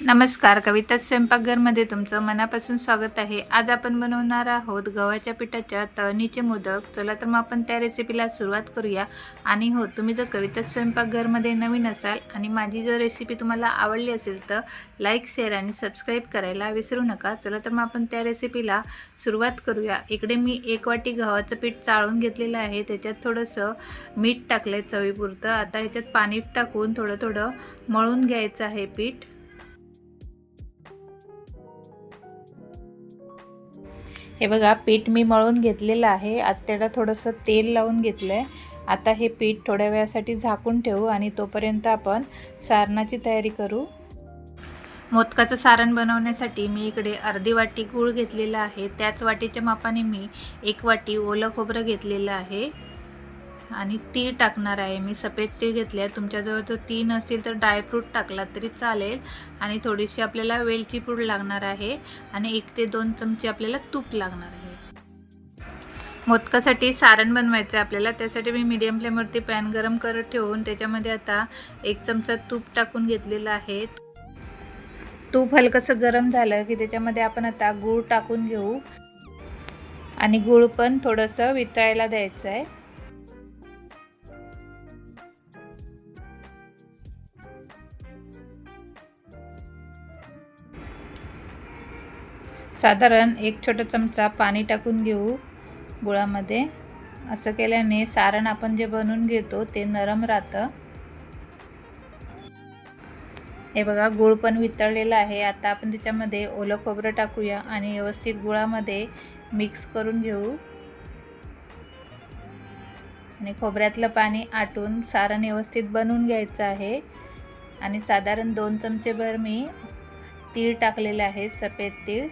नमस्कार कविता स्वयंपाकघरमध्ये तुमचं मनापासून स्वागत आहे. आज आपण बनवणार आहोत गव्हाच्या पिठाच्या तळणीचे मोदक. चला तर मग आपण त्या रेसिपीला सुरुवात करूया. आणि हो तुम्ही जर कविता स्वयंपाकघरमध्ये नवीन असाल आणि माझी जर रेसिपी तुम्हाला आवडली असेल तर लाईक शेअर आणि सबस्क्राईब करायला विसरू नका. चला तर मग आपण त्या रेसिपीला सुरुवात करूया. इकडे मी एक वाटी गव्हाचं पीठ चाळून घेतलेलं आहे. त्याच्यात थोडंसं मीठ टाकलं आहे चवीपुरतं. आता ह्याच्यात पाणी टाकून थोडं थोडं मळून घ्यायचं आहे पीठ. हे बघा पीठ मी मळून घेतलेलं आहे. आत्याला थोडंसं तेल लावून घेतलं आहे आता हे पीठ थोड्या वेळासाठी झाकून ठेवू आणि तोपर्यंत आपण सारणाची तयारी करू. मोदकाचं सारण बनवण्यासाठी मी इकडे अर्धी वाटी गूळ घेतलेला आहे. त्याच वाटीच्या मापाने मी एक वाटी ओलं खोबरं घेतलेलं आहे. आणि तीळ टाकणार आहे. मी सफेद तीळ घेतले आहे. तुमच्याजवळ जर तीन असतील तर ड्रायफ्रूट टाकला तरी चालेल. आणि थोडीशी आपल्याला वेलची पूड लागणार आहे. आणि एक ते दोन चमचे आपल्याला तूप लागणार आहे. मोदकासाठी सारण बनवायचं आहे आपल्याला. त्यासाठी मी मीडियम फ्लेमवरती पॅन गरम करत ठेवून त्याच्यामध्ये आता एक चमचा तूप टाकून घेतलेलं आहे. तूप हलकंसं गरम झालं की त्याच्यामध्ये आपण आता गूळ टाकून घेऊ. आणि गूळ पण थोडंसं वितळायला द्यायचं आहे. साधारण एक छोटा चमचा पाणी टाकून घेऊ गुळामध्ये. असं केल्याने सारण आपण जे बनवून घेतो ते नरम राहतं. हे बघा गूळ पण वितळलेलं आहे. आता आपण त्याच्यामध्ये ओलं खोबरं टाकूया आणि व्यवस्थित गुळामध्ये मिक्स करून घेऊ. आणि खोबऱ्यातलं पाणी आटून सारण व्यवस्थित बनवून घ्यायचं आहे. आणि साधारण दोन चमचेभर मी तीळ टाकलेलं आहे सफेद तीळ.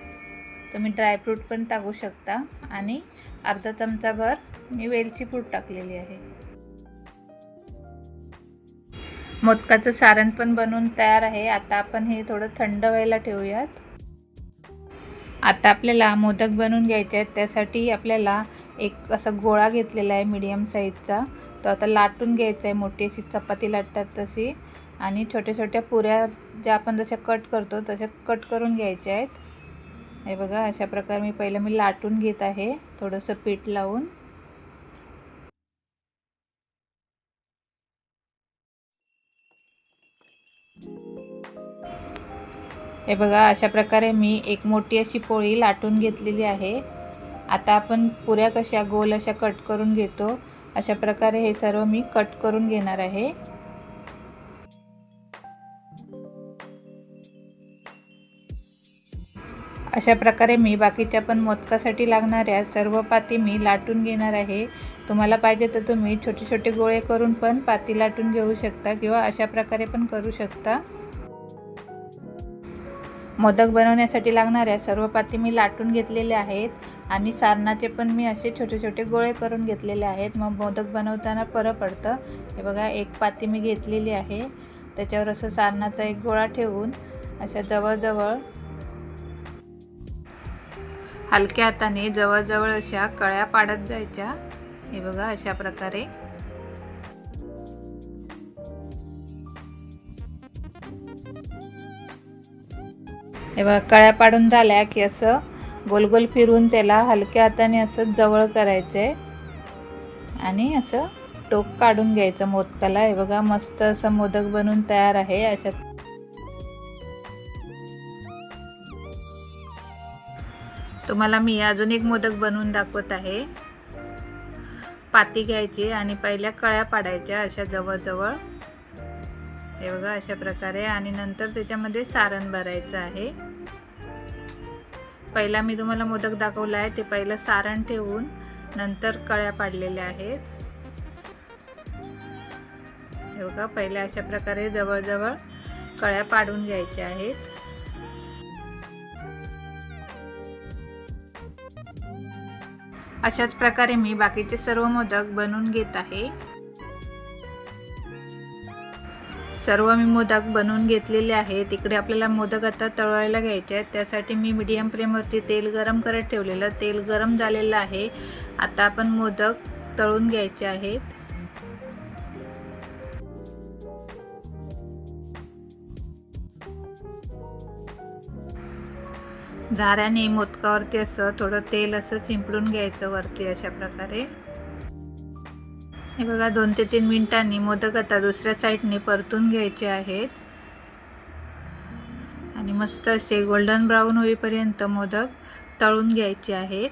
तुम्ही ड्रायफ्रूट पण टाकू शकता आणि अर्धा चमचाभर मी वेलची पूड टाकलेली आहे. मोदकाचं सारण पण बनवून तयार आहे. आता आपण हे थोडं थंड व्हायला ठेवूयात. आता आपल्याला मोदक बनवून घ्यायचे आहेत. त्यासाठी आपल्याला एक असा गोळा घेतलेला आहे मीडियम साईजचा तो आता लाटून घ्यायचा आहे. मोठी अशी चपाती लाटतात तशी. आणि छोट्या छोट्या पुऱ्या ज्या आपण जशा कट करतो तशा कट करून घ्यायच्या आहेत. हे बघा अशा प्रकारे मी पहिलं मी लाटून घेत आहे. थोडंसं पीठ लावून. हे बघा अशा प्रकारे मी एक मोठी अशी पोळी लाटून घेतलेली आहे. आता आपण पुऱ्या कशा गोल अशा कट करून घेतो. अशा प्रकारे हे सर्व मी कट करून घेणार आहे. अशा प्रकारे मी बाकीच्या पण मोदकासाठी लागणाऱ्या सर्व पाती मी लाटून घेणार आहे. तुम्हाला पाहिजे तर तुम्ही छोटे छोटे गोळे करून पण पाती लाटून घेऊ शकता किंवा अशा प्रकारे पण करू शकता. मोदक बनवण्यासाठी लागणाऱ्या सर्व पाती मी लाटून घेतलेल्या आहेत आणि सारणाचे पण मी असे छोटे छोटे गोळे करून घेतलेले आहेत. मग मोदक बनवताना परं पडतं. हे बघा एक पाती मी घेतलेली आहे. त्याच्यावर असं सारणाचा एक गोळा ठेवून अशा जवळजवळ हलक्या हाताने जवळजवळ अशा कळ्या पाडत जायच्या. हे बघा अशा प्रकारे. हे बघा कळ्या पाडून झाल्या की असं गोल गोल फिरून त्याला हलक्या हाताने असं जवळ करायचं आणि असं टोक काढून घ्यायचं मोदकाला. हे बघा मस्त असं मोदक बनून तयार आहे अशा तुम्हाला मी अजून एक मोदक बनवून दाखवत आहे. पाती घ्यायची आणि पहिल्या कळ्या पाडायच्या अशा जवळजवळ. हे बघा अशा प्रकारे. आणि नंतर त्याच्यामध्ये सारण भरायचं आहे. पहिला मी तुम्हाला मोदक दाखवला आहे. ते पहिलं सारण ठेवून नंतर कळ्या पाडलेल्या आहेत. हे बघा पहिल्या अशा प्रकारे जवळजवळ कळ्या पाडून घ्यायच्या आहेत. अशाच प्रकारे मी बाकीचे सर्व मोदक बनवून घेत आहे. सर्व मी मोदक बनवून घेतलेले आहे तिकडे आपल्याला मोदक आता तळवायला घ्यायचे आहेत. त्यासाठी मी मीडियम फ्लेमवरती तेल गरम करत ठेवलेलं. तेल गरम झालेलं आहे. आता आपण मोदक तळून घ्यायचे आहेत. झाऱ्याने मोदकावरती असं थोडं तेल असं शिंपडून घ्यायचं वरती अशा प्रकारे. हे बघा दोन ते तीन मिनिटांनी मोदक आता दुसऱ्या साईडने परतून घ्यायचे आहेत. आणि मस्त असे गोल्डन ब्राऊन होईपर्यंत मोदक तळून घ्यायचे आहेत.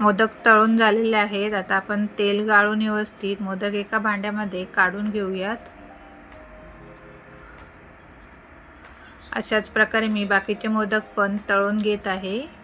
मोदक तळून झालेले आहेत. आता आपण तेल गाळून व्यवस्थित मोदक एका भांड्यामध्ये काढून घेऊयात. अशाच प्रकारे मी बाकीचे मोदक पण तळून घेत आहे.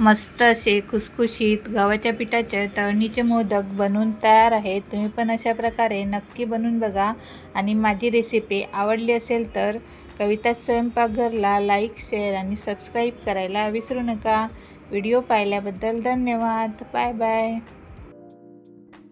मस्त असे खुसखुशीत गव्हाच्या पिठाचे तळणीचे मोदक बनवून तयार आहेत. तुम्ही पण अशा प्रकारे नक्की बनवून बघा. आणि माझी रेसिपी आवडली असेल तर कविता स्वयंपाकघरला लाईक शेअर आणि सबस्क्राईब करायला विसरू नका. व्हिडिओ पाहिल्याबद्दल धन्यवाद. Bye bye